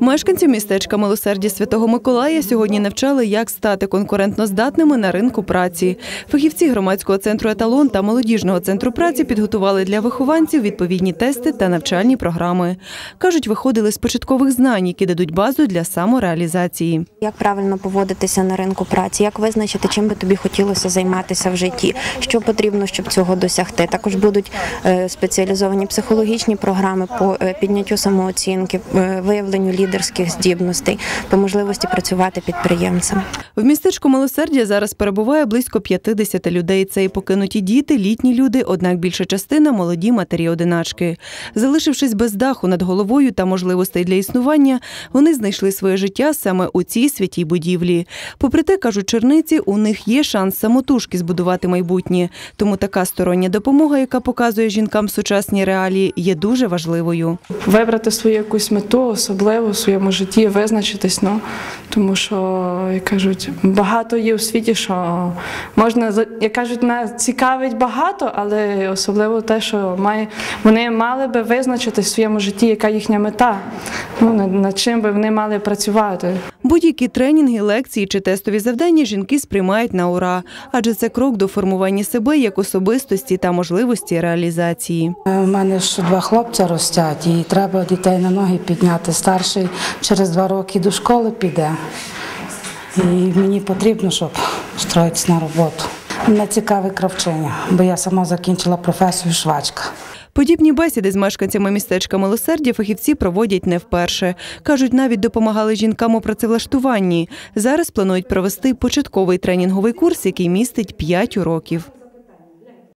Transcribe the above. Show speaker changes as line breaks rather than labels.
Мешканців містечка Милосердя Святого Миколая сьогодні навчали, як стати конкурентноздатними на ринку праці. Фахівці громадського центру Еталон та молодіжного центру праці підготували для вихованців відповідні тести та навчальні програми. кажуть, виходили з початкових знань, які дадуть базу для самореалізації.
Як правильно поводитися на ринку праці, як визначити, чим би тобі хотілося займатися в житті, що потрібно, щоб цього досягти. Також будуть е, спеціалізовані психологічні програми по е, підняттю самооцінки, е, виявленню лідерських здібностей, по можливості працювати підприємцем.
В містечку Милосердя зараз перебуває близько 50 людей. Це і покинуті діти, літні люди, однак більша частина молоді матері-одиначки. Залишившись без даху над головою та можливостей для існування, вони знайшли своє життя саме у цій святій будівлі. Попри те, кажуть черниці, у них є шанс самотужки збудувати майбутнє. Тому така стороння допомога, яка показує жінкам сучасні реалії, є дуже важливою.
вибрати свою якусь мету особливу в своєму житті, визначитись. Ну, тому що, як кажуть, багато є у світі, що можна, за- як кажуть, нас цікавить багато, але особливо те, що має, вони мали би визначитись в своєму житті, яка їхня мета, ну, над, над чим би вони мали працювати.
Будь-які тренінги, лекції чи тестові завдання жінки сприймають на ура, адже це крок до формування себе як особистості та можливості реалізації.
У мене ж два хлопця ростять, і треба дітей на ноги підняти. Старший через два роки до школи піде. І мені потрібно, щоб встроїтися на роботу. Мене цікаве кравчення, бо я сама закінчила професію швачка.
Подібні бесіди з мешканцями містечка Милосердя фахівці проводять не вперше. Кажуть, навіть допомагали жінкам у працевлаштуванні. Зараз планують провести початковий тренінговий курс, який містить 5 уроків.